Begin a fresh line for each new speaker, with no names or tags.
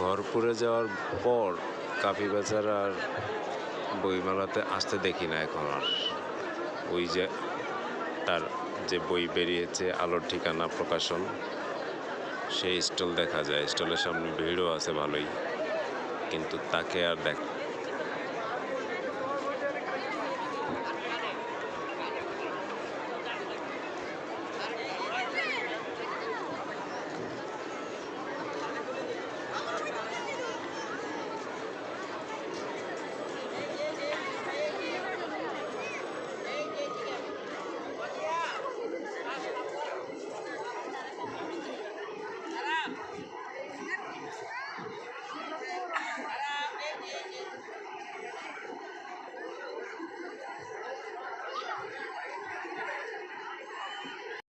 ঘর পুড়ে যাওয়ার পর কাপি বাজার আর বইমেলাতে আসতে দেখি না এখন আর। ওই যে তার যে বই বেরিয়েছে, আলোর ঠিকানা, প্রকাশন, সেই স্টল দেখা যায়। স্টলের সামনে ভিড়ও আছে ভালোই, কিন্তু তাকে আর দেখ